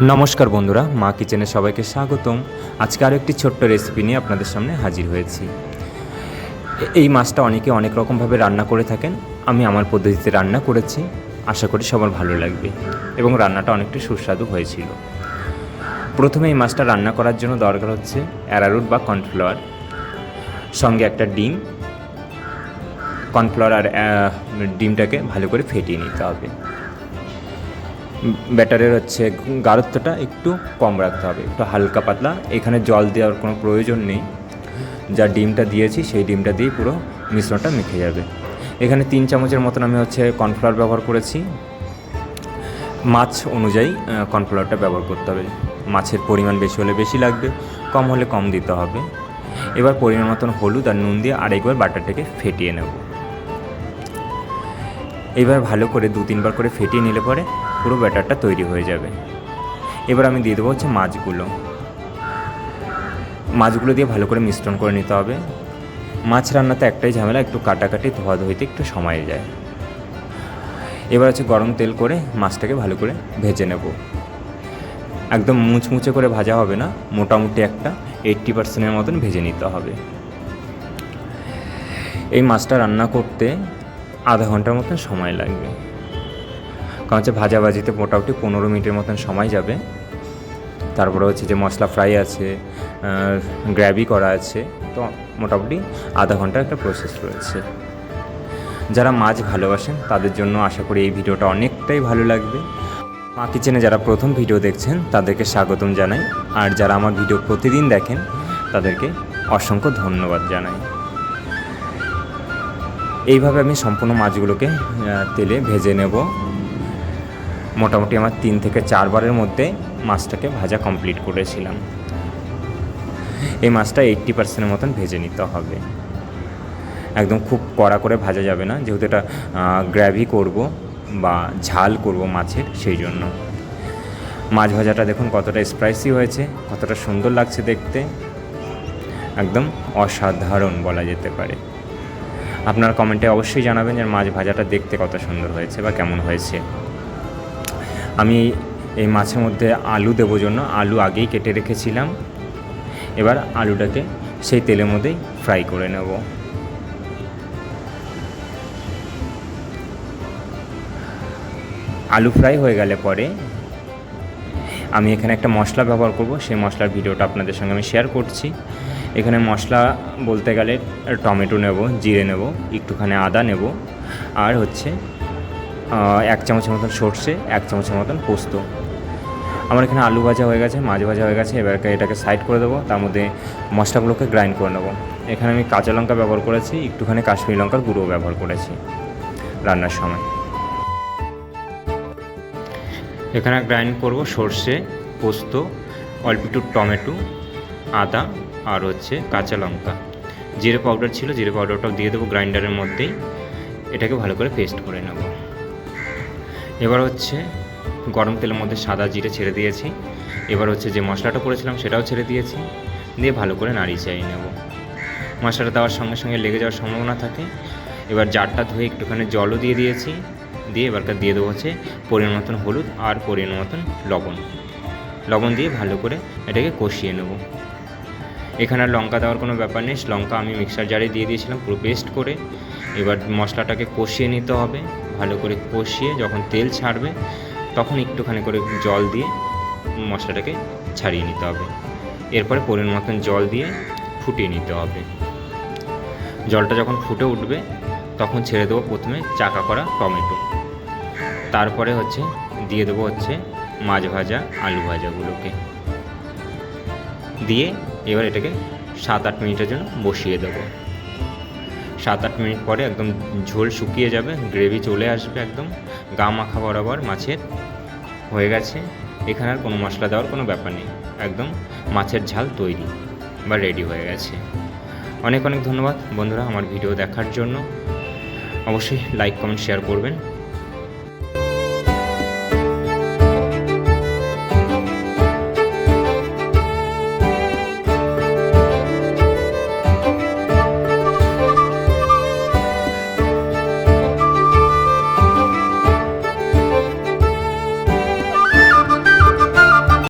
নমস্কার বন্ধুরা, মা কিচেনে সবাইকে স্বাগতম। আজকে আরও একটি ছোট্ট রেসিপি নিয়ে আপনাদের সামনে হাজির হয়েছি। এই মাছটা অনেকে অনেক রকমভাবে রান্না করে থাকেন, আমি আমার পদ্ধতিতে রান্না করেছি, আশা করি সবার ভালো লাগবে, এবং রান্নাটা অনেকটা সুস্বাদু হয়েছিল। প্রথমে এই মাছটা রান্না করার জন্য দরকার হচ্ছে অ্যারারুট বা কর্নফ্লাওয়ার সঙ্গে একটা ডিম। কর্নফ্লাওয়ার আর ডিমটাকে ভালো করে ফেটিয়ে নিতে হবে। ব্যাটারের হচ্ছে গাঢ়ত্বটা একটু কম রাখতে হবে, একটু হালকা পাতলা। এখানে জল দেওয়ার কোনো প্রয়োজন নেই। যা ডিমটা দিয়েছি, সেই ডিমটা দিয়ে পুরো মিশ্রণটা মেখে যাবে। এখানে তিন চামচের মতন আমি হচ্ছে কর্নফ্লাওয়ার ব্যবহার করেছি। মাছ অনুযায়ী কর্নফ্লাওয়ারটা ব্যবহার করতে হবে। মাছের পরিমাণ বেশি হলে বেশি লাগবে, কম হলে কম দিতে হবে। এবার পরিমাণ মতন হলুদ আর নুন দিয়ে আরেকবার বাটারটাকে ফেটিয়ে নেব। এবার ভালো করে দু তিনবার করে ফেটিয়ে নিলে পরে পুরো ব্যাটারটা তৈরি হয়ে যাবে। এবার আমি দিয়ে দেবো হচ্ছে মাছগুলো। মাছগুলো দিয়ে ভালো করে মিশ্রণ করে নিতে হবে। মাছ রান্নাতে একটাই ঝামেলা, একটু কাটাকাটি ধোয়া ধুইতে একটু সময় যায়। এবার হচ্ছে গরম তেল করে মাছটাকে ভালো করে ভেজে নেব। একদম মুচমুচে করে ভাজা হবে না, মোটামুটি একটা এইট্টি পার্সেন্টের মতন ভেজে নিতে হবে। এই মাছটা রান্না করতে আধা ঘণ্টার মতন সময় লাগবে। কারণ হচ্ছে ভাজাভাজিতে মোটামুটি পনেরো মিনিটের মতন সময় যাবে। তারপরে হচ্ছে যে মশলা ফ্রাই আছে গ্র্যাভি করা আছে, তো মোটামুটি আধা ঘণ্টার একটা প্রসেস রয়েছে। যারা মাছ ভালোবাসেন, তাদের জন্য আশা করি এই ভিডিওটা অনেকটাই ভালো লাগবে। মা কিচেনে যারা প্রথম ভিডিও দেখছেন, তাদেরকে স্বাগতম জানাই। আর যারা আমার ভিডিও প্রতিদিন দেখেন, তাদেরকে অসংখ্য ধন্যবাদ জানাই। এইভাবে আমি সম্পূর্ণ মাছগুলোকে তেলে ভেজে নেব। মোটামুটি আমার তিন থেকে চারবারের মধ্যে মাছটাকে ভাজা কমপ্লিট করেছিলাম। এই মাছটা এইট্টি পার্সেন্টের মতন ভেজে নিতে হবে। একদম খুব কড়া করে ভাজা যাবে না, যেহেতু এটা গ্র্যাভি করব বা ঝাল করব মাছের, সেই জন্য। মাছ ভাজাটা দেখুন কতটা স্পাইসি হয়েছে, কতটা সুন্দর লাগছে দেখতে। একদম অসাধারণ বলা যেতে পারে। আপনার কমেন্টে অবশ্যই জানাবেন যে মাছ ভাজাটা দেখতে কত সুন্দর হয়েছে বা কেমন হয়েছে। আমি এই মাছের মধ্যে আলু দেবো জন্য, আলু আগেই কেটে রেখেছিলাম। এবার আলুটাকে সেই তেলের মধ্যেই ফ্রাই করে নেব। আলু ফ্রাই হয়ে গেলে পরে আমি এখানে একটা মশলা ব্যবহার করব, সেই মশলার ভিডিওটা আপনাদের সঙ্গে আমি শেয়ার করছি। এখানে মশলা বলতে গেলে টমেটো নেব, জিরে নেব, একটুখানি আদা নেব, আর হচ্ছে এক চামচের মতন সর্ষে, এক চামচের মতন পোস্ত। আমার এখানে আলু ভাজা হয়ে গেছে, মাছ ভাজা হয়ে গেছে, এবার এটাকে সাইড করে দেবো, তার মধ্যে মশলাগুলোকে গ্রাইন্ড করে নেব। এখানে আমি কাঁচা লঙ্কা ব্যবহার করেছি, একটুখানি কাশ্মীরি লঙ্কার গুঁড়ো ব্যবহার করেছি রান্নার সময়। এখানে গ্রাইন্ড করব সর্ষে, পোস্ত, অল্প একটু টমেটো, আদা আর হচ্ছে কাঁচা লঙ্কা। জিরে পাউডার ছিল, জিরে পাউডারটাও দিয়ে দেবো গ্রাইন্ডারের মধ্যেই। এটাকে ভালো করে পেস্ট করে নেব। এবার হচ্ছে গরম তেলের মধ্যে সাদা জিরে ছেড়ে দিয়েছি। এবার হচ্ছে যে মশলাটা করেছিলাম সেটাও ছেড়ে দিয়েছি। দিয়ে ভালো করে নাড়িয়ে চাই নেব। মশলাটা দেওয়ার সঙ্গে সঙ্গে লেগে যাওয়ার সম্ভাবনা থাকে। এবার জারটা ধুয়ে একটুখানি জলও দিয়ে দিয়েছি। দিয়ে এবারকার দিয়ে দেবো হচ্ছে পরিমাণ মতন হলুদ আর পরিমাণ মতন লবণ। লবণ দিয়ে ভালো করে এটাকে কষিয়ে নেব। এখানে আর লঙ্কা দেওয়ার কোনো ব্যাপার নেই, লঙ্কা আমি মিক্সার জারে দিয়ে দিয়েছিলাম, পুরো পেস্ট করে। এবার মশলাটাকে কষিয়ে নিতে হবে, ভালো করে কষিয়ে যখন তেল ছাড়বে, তখন একটুখানি করে জল দিয়ে মশলাটাকে ছাড়িয়ে নিতে হবে। এরপরে পরিমাণ মতন জল দিয়ে ফুটিয়ে নিতে হবে। জলটা যখন ফুটে উঠবে, তখন ছেড়ে দেবো প্রথমে চাকা করা টমেটো। তারপরে হচ্ছে, দিয়ে দেবো হচ্ছে মাছ ভাজা, আলু ভাজাগুলোকে। দিয়ে এবার এটাকে সাত আট মিনিটের জন্য বসিয়ে দেবো। সাত আট মিনিট পরে একদম ঝোল শুকিয়ে যাবে, গ্রেভি চলে আসবে একদম, গা মাখা বরাবর মাছের হয়ে গেছে। এখানে আর কোনো মশলা দেওয়ার কোনো ব্যাপার নেই, একদম মাছের ঝাল তৈরি বা রেডি হয়ে গেছে। অনেক অনেক ধন্যবাদ বন্ধুরা আমার ভিডিও দেখার জন্য। অবশ্যই লাইক কমেন্ট শেয়ার করবেন।